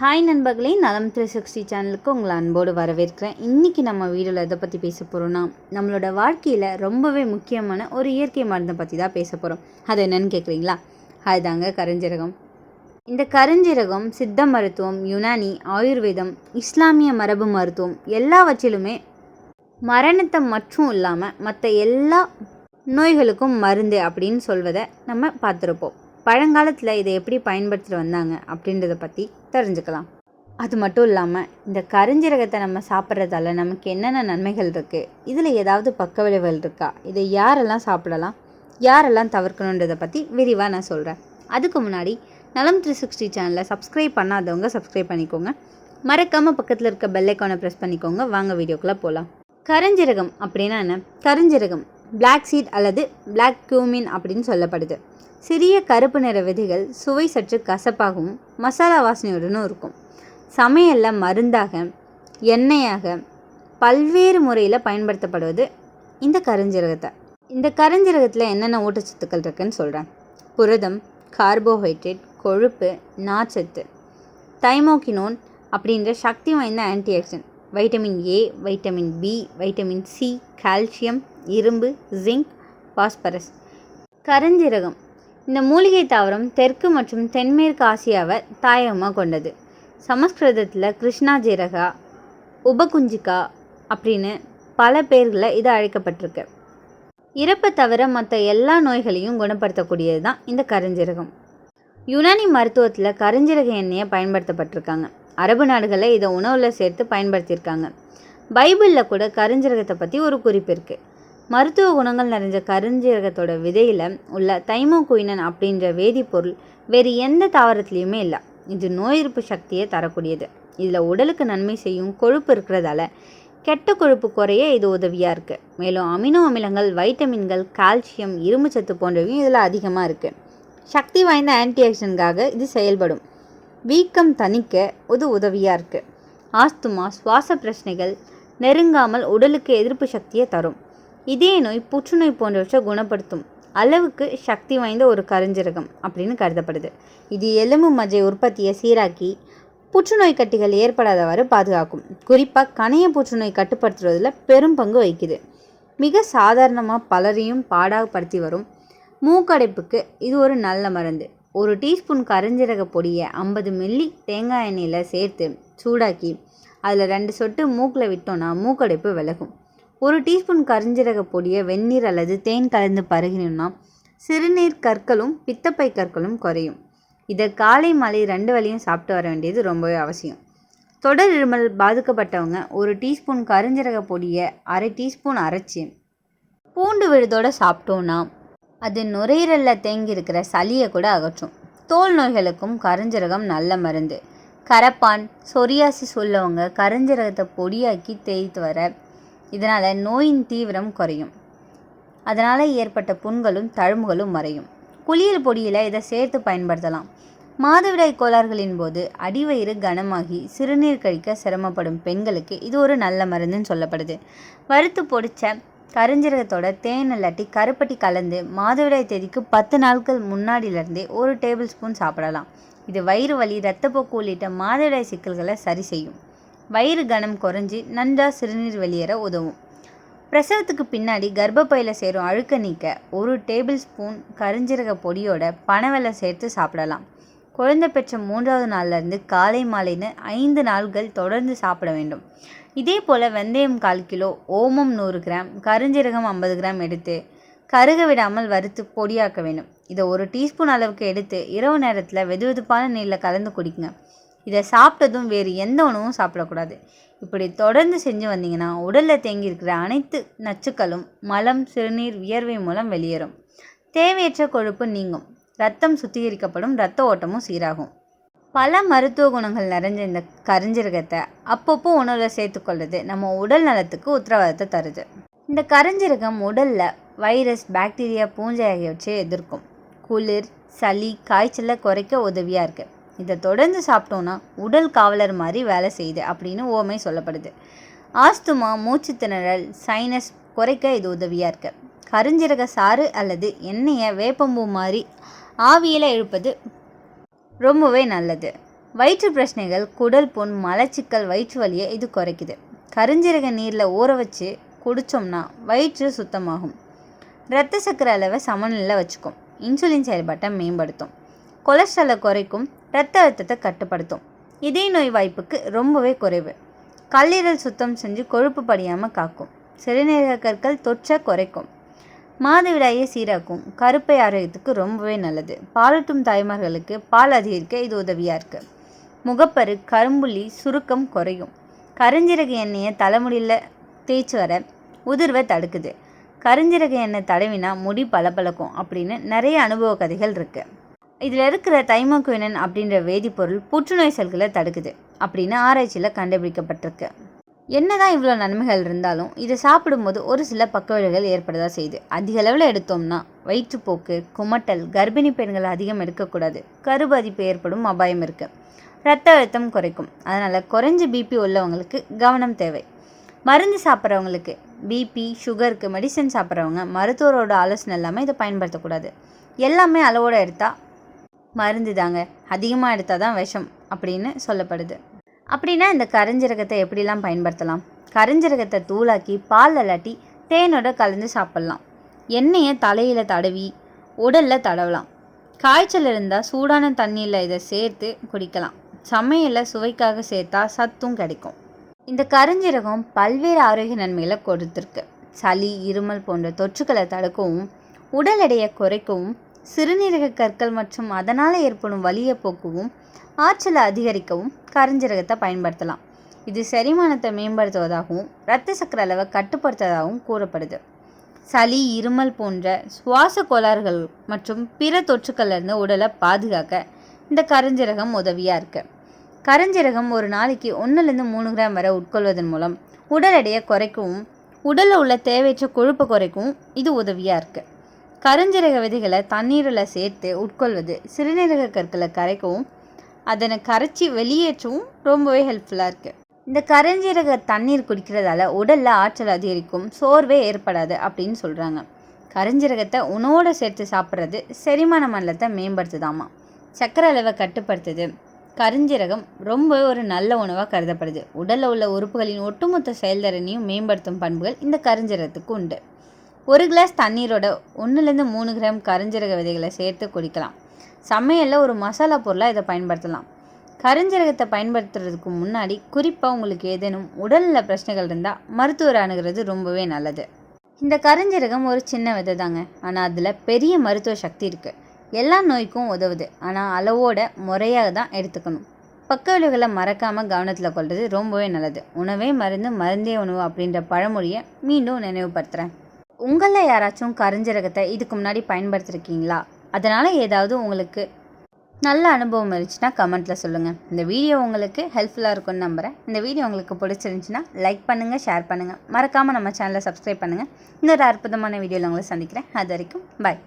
Hi நண்பர்களே நலம் three sixty சேனலுக்கு உங்களை அன்போடு வரவேற்கிறேன். இன்றைக்கி நம்ம வீடியோவில் எதை பற்றி பேச போகிறோம்னா நம்மளோட வாழ்க்கையில் ரொம்பவே முக்கியமான ஒரு இயற்கை மருந்தை பற்றி தான் பேச போகிறோம் அது என்னன்னு கேட்குறீங்களா அதுதாங்க கருஞ்சீரகம். இந்த கரிஞ்சிரகம் சித்த மருத்துவம் யுனானி ஆயுர்வேதம் இஸ்லாமிய மரபு மருத்துவம் எல்லாவற்றிலுமே மரணத்தை மட்டும் இல்லாமல் மற்ற எல்லா நோய்களுக்கும் மருந்து அப்படின்னு சொல்வதை நம்ம பார்த்துருப்போம். பழங்காலத்தில் இதை எப்படி பயன்படுத்திட்டு வந்தாங்க அப்படின்றத பற்றி தெரிஞ்சுக்கலாம். அது மட்டும் இல்லாமல் இந்த கருஞ்சீரகத்தை நம்ம சாப்பிட்றதால நமக்கு என்னென்ன நன்மைகள் இருக்குது இதில் ஏதாவது பக்க விளைவுகள் இருக்கா? இதை யாரெல்லாம் சாப்பிடலாம்? யாரெல்லாம் தவிர்க்கணுன்றதை பற்றி விரிவாக நான் சொல்கிறேன் அதுக்கு முன்னாடி நலம் த்ரீ சிக்ஸ்டி சேனலை சப்ஸ்கிரைப் பண்ணாதவங்க சப்ஸ்கிரைப் பண்ணிக்கோங்க. மறக்காமல் பக்கத்தில் இருக்க பெல்லைக்கானை ப்ரெஸ் பண்ணிக்கோங்க. வாங்க வீடியோக்குள்ளே போகலாம் கருஞ்சீரகம் அப்படின்னா என்ன? கருஞ்சீரகம் பிளாக் சீட் அல்லது பிளாக் கியூமின் அப்படின்னு சொல்லப்படுது. சிறிய கருப்பு நிற விதைகள் சுவை சற்று கசப்பாகவும் மசாலா வாசனையுடனும் இருக்கும். சமையலில் மருந்தாக எண்ணெயாக பல்வேறு முறையில் பயன்படுத்தப்படுவது இந்த கருஞ்சீரகத்தை. இந்த கருஞ்சீரகத்தில் என்னென்ன ஊட்டச்சத்துக்கள் இருக்குன்னு சொல்கிறேன் புரதம் கார்போஹைட்ரேட் கொழுப்பு நார்ச்சத்து தைமோக்கினோன் அப்படின்ற சக்தி வாய்ந்த antioxidant vitamin A vitamin B vitamin C calcium இரும்பு ஜிங்க் பாஸ்பரஸ் கரஞ்சிரகம். இந்த மூலிகை தாவரம் தெற்கு மற்றும் தென்மேற்கு ஆசியாவை தாயகமாக கொண்டது. சமஸ்கிருதத்தில் கிருஷ்ணா ஜீரகா உபகுஞ்சிகா அப்படின்னு பல பேர்களில் இது அழைக்கப்பட்டிருக்கு. இறப்பை தவிர மற்ற எல்லா நோய்களையும் குணப்படுத்தக்கூடியது தான் இந்த கரஞ்சிரகம். யுனானி மருத்துவத்தில் கருஞ்சீரக எண்ணெயை பயன்படுத்தப்பட்டிருக்காங்க. அரபு நாடுகளில் இதை உணவில் சேர்த்து பயன்படுத்தியிருக்காங்க. பைபிளில் கூட கருஞ்சீரகத்தை பற்றி ஒரு குறிப்பு இருக்குது மருத்துவ குணங்கள் நிறைஞ்ச கருஞ்சீரகத்தோட விதையில் உள்ள தைமோகுயினன் அப்படின்ற வேதிப்பொருள் வேறு எந்த தாவரத்துலேயுமே இல்லை. இது நோய் எதிர்ப்பு சக்தியை தரக்கூடியது. இதில் உடலுக்கு நன்மை செய்யும் கொழுப்பு இருக்கிறதால கெட்ட கொழுப்பு குறைய இது உதவியாக இருக்குது மேலும் அமினோ அமிலங்கள் வைட்டமின்கள் கால்சியம் இரும்புச்சத்து போன்றவையும் இதில் அதிகமாக இருக்குது சக்தி வாய்ந்த ஆன்டிஆக்சிடென்ட்காக இது செயல்படும். வீக்கம் தணிக்க இது உதவியாக இருக்குது ஆஸ்துமா சுவாச பிரச்சனைகள் நெருங்காமல் உடலுக்கு எதிர்ப்பு சக்தியை தரும். இதே நோய் புற்றுநோய் போன்றவற்றை குணப்படுத்தும். அளவுக்கு சக்தி வாய்ந்த ஒரு கருஞ்சீரகம் அப்படின்னு கருதப்படுது. இது எலும்பு மஜ்ஜை உற்பத்தியை சீராக்கி புற்றுநோய் கட்டிகள் ஏற்படாதவாறு பாதுகாக்கும். குறிப்பாக கணைய புற்றுநோய் கட்டுப்படுத்துவதில் பெரும் பங்கு வகிக்குது. மிக சாதாரணமாக பலரையும் பாடாகப்படுத்தி வரும் மூக்கடைப்புக்கு இது ஒரு நல்ல மருந்து. ஒரு டீஸ்பூன் கருஞ்சீரக பொடியை ஐம்பது மில்லி தேங்காய் எண்ணெயில் சேர்த்து சூடாக்கி அதில் ரெண்டு சொட்டு மூக்கில் விட்டோன்னா மூக்கடைப்பு விலகும். ஒரு டீஸ்பூன் கருஞ்சீரக பொடியை வெந்நீர் அல்லது தேன் கலந்து பருகினோம்னா சிறுநீர் கற்களும் பித்தப்பை கற்களும் குறையும். இதை காலை மாலை ரெண்டு வேளையும் சாப்பிட்டு வர வேண்டியது ரொம்பவே அவசியம். தொடர் இருமல் பாதிக்கப்பட்டவங்க ஒரு டீஸ்பூன் கருஞ்சீரக பொடியை அரை டீஸ்பூன் அரைச்சி பூண்டு விழுதோடு சாப்பிட்டோன்னா அது நுரையீரலில் தேங்கி இருக்கிற சளியை கூட அகற்றும். தோல் நோய்களுக்கும் கருஞ்சீரகம் நல்ல மருந்து. கரப்பான் சொரியாசிஸ் உள்ளவங்க கருஞ்சீரகத்தை பொடியாக்கி தேய்த்து வர இதனால் நோயின் தீவிரம் குறையும். அதனால் ஏற்பட்ட புண்களும் தழும்புகளும் மறையும். குளியல் பொடியில் இதை சேர்த்து பயன்படுத்தலாம். மாதவிடாய் கோளாறுகளின் போது அடிவயிறு கனமாகி சிறுநீர் கழிக்க சிரமப்படும் பெண்களுக்கு இது ஒரு நல்ல மருந்துன்னு சொல்லப்படுது. வறுத்து பொடிச்ச கருஞ்சீரகத்தோட தேன் இல்லாட்டி கருப்பட்டி கலந்து மாதவிடாய் தேதிக்கு பத்து நாட்கள் முன்னாடியிலேருந்தே ஒரு டேபிள் ஸ்பூன் சாப்பிடலாம். இது வயிறு வலி இரத்தப்போக்கு உள்ளிட்ட மாதவிடாய் சிக்கல்களை சரி செய்யும். வயிறு கனம் குறைஞ்சி நன்றாக சிறுநீர் வெளியேற உதவும். பிரசவத்துக்கு பின்னாடி கர்ப்பப்பையில் சேரும் அழுக்க நீக்க ஒரு டேபிள் ஸ்பூன் கருஞ்சீரக பொடியோட பனவெல்லை சேர்த்து சாப்பிடலாம். குழந்தை பெற்ற மூன்றாவது நாள்லேருந்து காலை மாலைன்னு ஐந்து நாள்கள் தொடர்ந்து சாப்பிட வேண்டும். இதே போல் வெந்தயம் கால் கிலோ ஓமம் நூறு கிராம் கருஞ்சீரகம் ஐம்பது கிராம் எடுத்து கருக விடாமல் வறுத்து பொடியாக்க வேண்டும். இதை ஒரு டீஸ்பூன் அளவுக்கு எடுத்து இரவு நேரத்தில் வெது வெதுப்பான நீரில் கலந்து குடிக்குங்க. இதை சாப்பிட்டதும் வேறு எந்த உணவும் சாப்பிடக்கூடாது. இப்படி தொடர்ந்து செஞ்சு வந்தீங்கன்னா உடலில் தேங்கி இருக்கிற அனைத்து நச்சுக்களும் மலம் சிறுநீர் வியர்வை மூலம் வெளியேறும். தேவையற்ற கொழுப்பு நீங்கும். ரத்தம் சுத்திகரிக்கப்படும் ரத்த ஓட்டமும் சீராகும். பல மருத்துவ குணங்கள் நிறைஞ்ச இந்த கரிஞ்சிரகத்தை அப்பப்போ உணவில் சேர்த்துக்கொள்வது நம்ம உடல் நலத்துக்கு உத்தரவாதத்தை தருது. இந்த கரிஞ்சிரகம் உடலில் வைரஸ் பாக்டீரியா பூஞ்சை ஆகியவற்றை எதிர்க்கும். குளிர் சளி காய்ச்சலை குறைக்க உதவியாக இருக்குது இதை தொடர்ந்து சாப்பிட்டோன்னா உடல் காவலர் மாதிரி வேலை செய்யுது அப்படின்னு ஓமை சொல்லப்படுது. ஆஸ்துமா மூச்சு திணறல் சைனஸ் குறைக்க இது உதவியாக இருக்கு. கருஞ்சீரக சாறு அல்லது எண்ணெயை வேப்பம்பூ மாதிரி ஆவியில் இழுப்பது ரொம்பவே நல்லது. வயிற்று பிரச்சனைகள் குடல் புண் மலச்சிக்கல் வயிற்று வலியை இது குறைக்குது. கருஞ்சீரக நீரில் ஊற வச்சு குடித்தோம்னா வயிற்று சுத்தமாகும். இரத்த சக்கர அளவை சமநிலையில் வச்சுக்கும். இன்சுலின் செயல்பாட்டை மேம்படுத்தும். கொலஸ்ட்ராலை குறைக்கும். இரத்த அழுத்தத்தை கட்டுப்படுத்தும். இதய நோய் வாய்ப்புக்கு ரொம்பவே குறைவு. கல்லீரல் சுத்தம் செஞ்சு கொழுப்பு படியாமல் காக்கும். சிறுநீரக கற்கள் தொற்றை குறைக்கும். மாதவிடாயை சீராக்கும். கருப்பை ஆரோக்கியத்துக்கு ரொம்பவே நல்லது. பாலூட்டும் தாய்மார்களுக்கு பால் அதிகரிக்க இது உதவியாக இருக்குது முகப்பரு கரும்புள்ளி சுருக்கம் குறையும். கருஞ்சிறகு எண்ணெயை தலைமுடியில் தேய்ச்சி வர உதிர்வை தடுக்குது. கருஞ்சிறகு எண்ணெய் தடவினா முடி பளபளக்கும் அப்படின்னு நிறைய அனுபவ கதைகள் இருக்குது இதில் இருக்கிற தைமோகுயினன் அப்படின்ற வேதிப்பொருள் புற்றுநோய் செல்களை தடுக்குது அப்படின்னு ஆராய்ச்சியில் கண்டுபிடிக்கப்பட்டிருக்கு. என்னதான் இவ்வளோ நன்மைகள் இருந்தாலும் இதை சாப்பிடும்போது ஒரு சில பக்கவிளைவுகள் ஏற்படதா செய்யுது. அதிக அளவில் எடுத்தோம்னா வயிற்றுப்போக்கு குமட்டல் கர்ப்பிணி பெண்கள் அதிகம் எடுக்கக்கூடாது. கருபாதிப்பு ஏற்படும் அபாயம் இருக்குது ரத்த அழுத்தம் குறைக்கும். அதனால் குறைஞ்ச பிபி உள்ளவங்களுக்கு கவனம் தேவை. மருந்து சாப்பிட்றவங்களுக்கு பிபி சுகருக்கு மெடிசன் சாப்பிட்றவங்க மருத்துவரோட ஆலோசனை இல்லாமல் இதை பயன்படுத்தக்கூடாது. எல்லாமே அளவோடு எடுத்தால் மருந்து தாங்க அதிகமாக எடுத்தால் தான் விஷம் அப்படின்னு சொல்லப்படுது. அப்படின்னா இந்த கரிஞ்சீரகத்தை எப்படிலாம் பயன்படுத்தலாம்? கரிஞ்சீரகத்தை தூளாக்கி பால் இல்லாட்டி தேனோட கலந்து சாப்பிட்லாம். எண்ணெயை தலையில் தடவி உடலில் தடவலாம். காய்ச்சல் இருந்தால் சூடான தண்ணியில் இதை சேர்த்து குடிக்கலாம். சமையலில் சுவைக்காக சேர்த்தா சத்தும் கிடைக்கும். இந்த கருஞ்சீரகம் பல்வேறு ஆரோக்கிய நன்மைகளை கொடுத்துருக்கு. சளி இருமல் போன்ற தொற்றுக்களை தடுக்கவும் உடல் எடையை குறைக்கவும் சிறுநீரக கற்கள் மற்றும் அதனால் ஏற்படும் வலியை போக்கவும் ஆற்றலை அதிகரிக்கவும் கருஞ்சீரகத்தை பயன்படுத்தலாம். இது செரிமானத்தை மேம்படுத்துவதாகவும் இரத்த சக்கர அளவை கட்டுப்படுத்துவதாகவும் கூறப்படுது. சளி இருமல் போன்ற சுவாச கோளாறுகள் மற்றும் பிற தொற்றுக்கள்லேருந்து உடலை பாதுகாக்க இந்த கருஞ்சீரகம் உதவியாக இருக்குது கருஞ்சீரகம் ஒரு நாளைக்கு ஒன்றுலேருந்து மூணு கிராம் வரை உட்கொள்வதன் மூலம் உடல் எடையை குறைக்கவும் உடலில் உள்ள தேவையற்ற கொழுப்பை குறைக்கவும் இது உதவியாக இருக்குது கருஞ்சீரக விதைகளை தண்ணீரில் சேர்த்து உட்கொள்வது. சிறுநீரக கற்களை கரைக்கவும் அதனை கரைச்சி வெளியேற்றவும் ரொம்பவே ஹெல்ப்ஃபுல்லாக இருக்குது இந்த கருஞ்சீரக தண்ணீர் குடிக்கிறதால உடலில் ஆற்றல் அதிகரிக்கும் சோர்வே ஏற்படாது அப்படின்னு சொல்கிறாங்க கருஞ்சீரகத்தை உணவோடு சேர்த்து சாப்பிட்றது செரிமான மண்டலத்தை மேம்படுத்துதாமா. சர்க்கரை அளவை கட்டுப்படுத்துது. கருஞ்சீரகம் ரொம்ப ஒரு நல்ல உணவாக கருதப்படுது. உடலில் உள்ள உறுப்புகளின் ஒட்டுமொத்த செயல்திறனையும் மேம்படுத்தும் பண்புகள் இந்த கருஞ்சீரகத்துக்கு உண்டு. ஒரு கிளாஸ் தண்ணீரோட ஒன்றுலேருந்து மூணு கிராம் கருஞ்சீரக விதைகளை சேர்த்து குடிக்கலாம். சமையலில் ஒரு மசாலா பொருளாக இதை பயன்படுத்தலாம். கருஞ்சீரகத்தை பயன்படுத்துறதுக்கு முன்னாடி குறிப்பாக உங்களுக்கு ஏதேனும் உடல்நல பிரச்சனைகள் இருந்தால் மருத்துவர் அணுகிறது ரொம்பவே நல்லது. இந்த கருஞ்சீரகம் ஒரு சின்ன விதை தாங்க. ஆனால் அதில் பெரிய மருத்துவ சக்தி இருக்குது எல்லா நோய்க்கும் உதவுது. ஆனால் அளவோட முறையாக தான் எடுத்துக்கணும். பக்க விளைவுகளை மறக்காமல் கவனத்தில் கொள்வது ரொம்பவே நல்லது. உணவே மருந்து மருந்தே உணவு அப்படின்ற பழமொழியை மீண்டும் நினைவுபடுத்துகிறேன் உங்களில் யாராச்சும் கருஞ்சீரகத்தை இதுக்கு முன்னாடி பயன்படுத்திருக்கீங்களா? அதனால் ஏதாவது உங்களுக்கு நல்ல அனுபவம் இருந்துச்சுன்னா கமெண்ட்டில் சொல்லுங்கள் இந்த வீடியோ உங்களுக்கு ஹெல்ப்ஃபுல்லாக இருக்கும்னு நம்புகிறேன் இந்த வீடியோ உங்களுக்கு பிடிச்சிருந்துச்சுன்னா லைக் பண்ணுங்கள் ஷேர் பண்ணுங்கள் மறக்காமல் நம்ம சேனலை சப்ஸ்கிரைப் பண்ணுங்கள் இன்னொரு அற்புதமான வீடியோவில் உங்களை சந்திக்கிறேன். அது வரைக்கும் பாய்